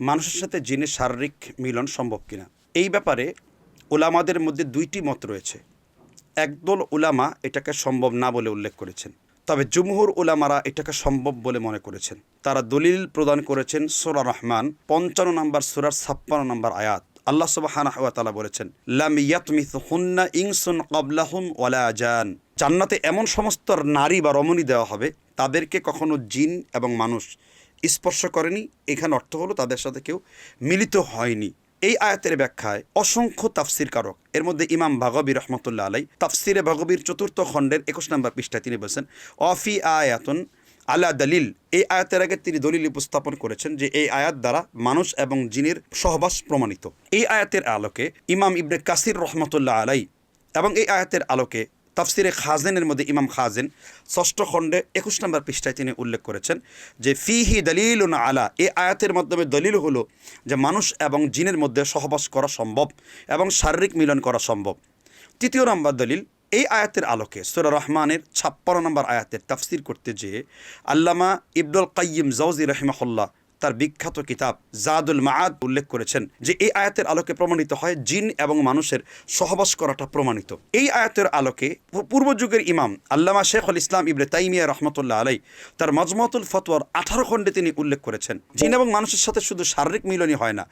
মানুষের সাথে জিনের শারীরিক মিলন সম্ভব কিনা? এই ব্যাপারে ওলামাদের মধ্যে দুইটি মত রয়েছে। একদল ওলামা এটাকে সম্ভব না বলে উল্লেখ করেছেন। তবে জুমহুর ওলামারা এটাকে সম্ভব বলে মনে করেছেন। তারা দলিল প্রদান করেছেন সোরা রহমান, পঞ্চান্ন নম্বর সোরার ছাপ্পান্ন নম্বর আয়াত। আল্লাহ তাআলা বলেছেন, লাম ইয়াতমিথহুন্না ইনসুন ক্বাবলাহুম ওয়ালা জান। জান্নাতে এমন সমস্ত নারী বা রমণী দেওয়া হবে, তাদেরকে কখনো জিন এবং মানুষ স্পর্শ করেনি, এখানে অর্থ হলো তাদের সাথে কেউ মিলিত হয়নি। এই আয়াতের ব্যাখ্যায় অসংখ্য তাফসির কারক, এর মধ্যে ইমাম ভাগবী রহমতুল্লাহ আলাই তাফসিরে ভাগবীর চতুর্থ খণ্ডের একুশ নম্বর পৃষ্ঠায় তিনি বলছেন, অফি আয়াতন আলা দলিল। এই আয়াতের আগে তিনি দলিল উপস্থাপন করেছেন যে এই আয়াত দ্বারা মানুষ এবং জিনের সহবাস প্রমাণিত। এই আয়াতের আলোকে ইমাম ইবনে কাসির রহমতুল্লাহ আলাই এবং এই আয়াতের আলোকে তাফসিরে খাজেনের মধ্যে ইমাম খাজেন ষষ্ঠ খণ্ডে একুশ নম্বর পৃষ্ঠায় তিনি উল্লেখ করেছেন যে, ফিহি দলিল আলা এই আয়াতের মাধ্যমে দলিল হলো যে মানুষ এবং জিনের মধ্যে সহবাস করা সম্ভব এবং শারীরিক মিলন করা সম্ভব। তৃতীয় নম্বর দলিল, এই আয়াতের আলোকে সুরা রহমানের ছাপ্পান্ন নম্বর আয়াতের তাফসির করতে যেয়ে আল্লামা ইবদুল কাইয়িম জৌজি রহিমাহুল্লাহ তার বিখ্যাত কিতাব জাদুল মাআদ উল্লেখ করেছেন যে এই আয়াতের আলোকে প্রমাণিত হয় জিন এবং মানুষের সহবাস করাটা প্রমাণিত। এই আয়াতের আলোকে পূর্ব পূর্বযুগের ইমাম আল্লামা শেখুল ইসলাম ইবরে তাইমিয়া রহমতুল্লাহ আলাই তার মজমতুল ফতোয়ার আঠারো খণ্ডে তিনি উল্লেখ করেছেন, জিন এবং মানুষের সাথে শুধু শারীরিক মিলনই হয় না,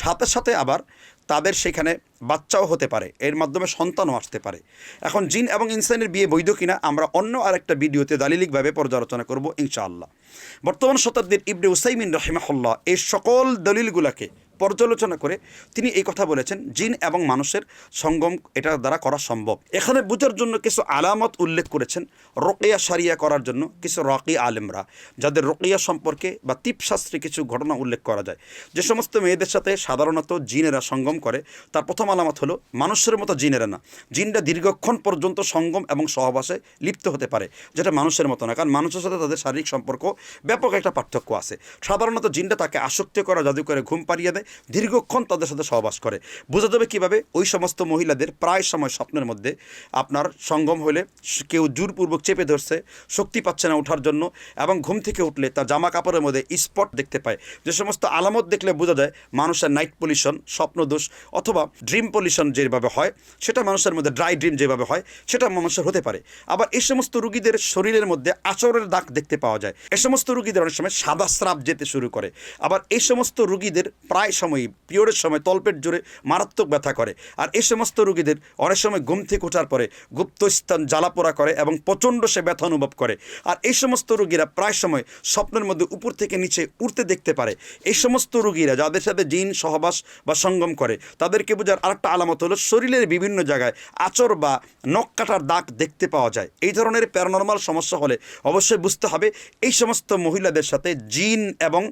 সাথে সাথে আবার তাদের সেখানে বাচ্চাও হতে পারে। এর মাধ্যমে সন্তানও আসতে পারে। এখন জিন এবং ইনসানের বিয়ে বৈধ কিনা আমরা অন্য আরেকটা ভিডিওতে দালিলিকভাবে পর্যালোচনা করব ইনশাআল্লাহ। বর্তমান শতাব্দীর ইবনে উসাইমিন রহিমাহুল্লাহ এই সকল দলিলগুলোকে পর্যালোচনা করে তিনি এই কথা বলেছেন, জিন এবং মানুষের সঙ্গম এটার দ্বারা করা সম্ভব। এখানে বুঝার জন্য কিছু আলামত উল্লেখ করেছেন রোকেয়া সারিয়া করার জন্য কিছু রকি আলেমরা, যাদের রোকেয়া সম্পর্কে বা তীপশাস্ত্রে কিছু ঘটনা উল্লেখ করা যায়। যে সমস্ত মেয়েদের সাথে সাধারণত জিনেরা সঙ্গম করে, তার প্রথম আলামত হলো, মানুষের মতো জিনেরা না। জিনরা দীর্ঘক্ষণ পর্যন্ত সঙ্গম এবং সহবাসে লিপ্ত হতে পারে, যেটা মানুষের মতো না, কারণ মানুষের সাথে তাদের শারীরিক সম্পর্ক ব্যাপক একটা পার্থক্য আছে। সাধারণত জিনটা তাকে আসক্তি করা জাদু করে ঘুম পাড়িয়ে দেয় দীর্ঘক্ষণ তাদের সাথে সহবাস করে। বোঝা যাবে কীভাবে? ওই সমস্ত মহিলাদের প্রায় সময় স্বপ্নের মধ্যে আপনার সঙ্গম হলে কেউ জোরপূর্বক চেপে ধরছে, শক্তি পাচ্ছে না ওঠার জন্য এবং ঘুম থেকে উঠলে তার জামা কাপড়ের মধ্যে স্পট দেখতে পায়। যে সমস্ত আলামত দেখলে বোঝা যায় মানুষের নাইট পলিউশন স্বপ্নদোষ অথবা ড্রিম পলিউশন যেভাবে হয়, সেটা মানুষের মধ্যে ড্রাই ড্রিম যেভাবে হয়, সেটা মানুষের হতে পারে। আবার এই সমস্ত রুগীদের শরীরের মধ্যে আচরের দাগ দেখতে পাওয়া যায়। এই সমস্ত রুগীদের অনেক সময় সাদা স্রাব যেতে শুরু করে। আবার এই সমস্ত রুগীদের প্রায় সময়ই পিরিয়ডের সময় তলপেট জুড়ে মারাত্মক ব্যথা করে। আর এই সমস্ত রুগীদের অনেক সময় ঘুম থেকে ওঠার পরে গুপ্তস্থান, জ্বালাপোড়া করে এবং প্রচণ্ড সে ব্যথা অনুভব করে। আর এই সমস্ত রুগীরা প্রায় সময় স্বপ্নের মধ্যে উপর থেকে নিচে উঠতে দেখতে পারে। এই সমস্ত রুগীরা যাদের সাথে জিন, সহবাস বা সঙ্গম করে, তাদেরকে বোঝার আরেকটা আলামত হলো শরীরের বিভিন্ন জায়গায় আচর বা নখ কাটার দাগ দেখতে পাওয়া যায়। এই ধরনের প্যারানর্মাল সমস্যা হলে অবশ্যই বুঝতে হবে, এই সমস্ত মহিলাদের সাথে জিন এবং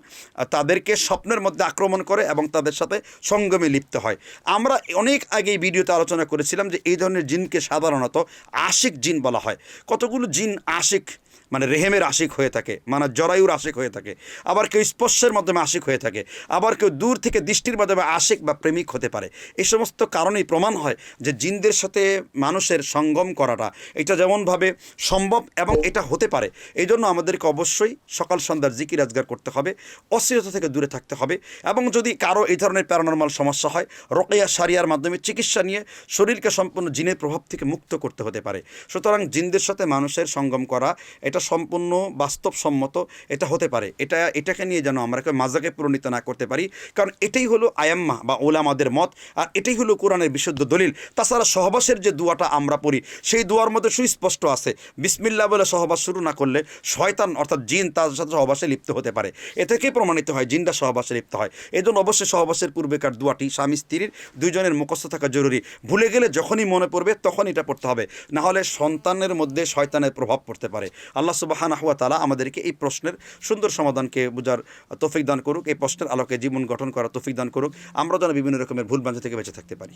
তাদেরকে স্বপ্নের মধ্যে আক্রমণ করে এবং তাদের সাথে সঙ্গমে লিপ্ত হয়। আমরা অনেক আগে ভিডিওতে আলোচনা করেছিলাম যে এই ধরনের জিনকে সাধারণত আশিক জিন বলা হয়। কতগুলো জিন আশিক মানে রেহেমের আশিক হয়ে থাকে মানে জরায়ুর আশিক হয়ে থাকে, আবার কেউ স্পর্শের মাধ্যমে আশিক হয়ে থাকে, আবার কেউ দূর থেকে দৃষ্টির মাধ্যমে আশিক বা প্রেমিক হতে পারে। এই সমস্ত কারণেই প্রমাণ হয় যে জিনদের সাথে মানুষের সঙ্গম করাটা, এটা যেমনভাবে সম্ভব এবং এটা হতে পারে। এই জন্য আমাদেরকে অবশ্যই সকাল সন্ধ্যার জিকির আজগার করতে হবে, অস্থিরতা থেকে দূরে থাকতে হবে এবং যদি কারও এই ধরনের প্যারানর্মাল সমস্যা হয়, রোকেয়া সারিয়ার মাধ্যমে চিকিৎসা নিয়ে শরীরকে সম্পূর্ণ জিনের প্রভাব থেকে মুক্ত করতে হতে পারে। সুতরাং জিনদের সাথে মানুষের সঙ্গম করা এটা সম্পূর্ণ বাস্তবসম্মত এটা হতে পারে। এটা, এটাকে নিয়ে যেন আমরা মাজাকে পরিণত না করতে পারি। কারণ এটাই হলো আয়াম্মা বা ওলামাদের মত আর এটাই হলো কোরআনের বিশুদ্ধ দলিল। তাছাড়া সহবাসের যে দুয়াটা আমরা পড়ি, সেই দুয়ার মধ্যে সুস্পষ্ট আছে। বিসমিল্লা বলে সহবাস শুরু না করলে শয়তান অর্থাৎ জিন তার সাথে সহবাসে লিপ্ত হতে পারে। এ থেকেই প্রমাণিত হয় জিনটা সহবাসে লিপ্ত হয়। এই জন্য অবশ্যই সহবাসের পূর্বেকার দুয়াটি, স্বামী, স্ত্রীর দুইজনের মুখস্থ থাকা জরুরি। ভুলে গেলে যখনই মনে পড়বে তখন এটা পড়তে হবে। না হলে সন্তানের মধ্যে শয়তানের প্রভাব পড়তে পারে। আল্লাহ সুবাহান আহ তালা আমাদেরকে এই প্রশ্নের সুন্দর সমাধানকে বোঝার তৌফিক দান করুক, এই প্রশ্নের আলোকে জীবন গঠন করার তৌফিক দান করুক। আমরা যেন বিভিন্ন রকমের ভুল বাঞ্ছা থেকে বেঁচে থাকতে পারি।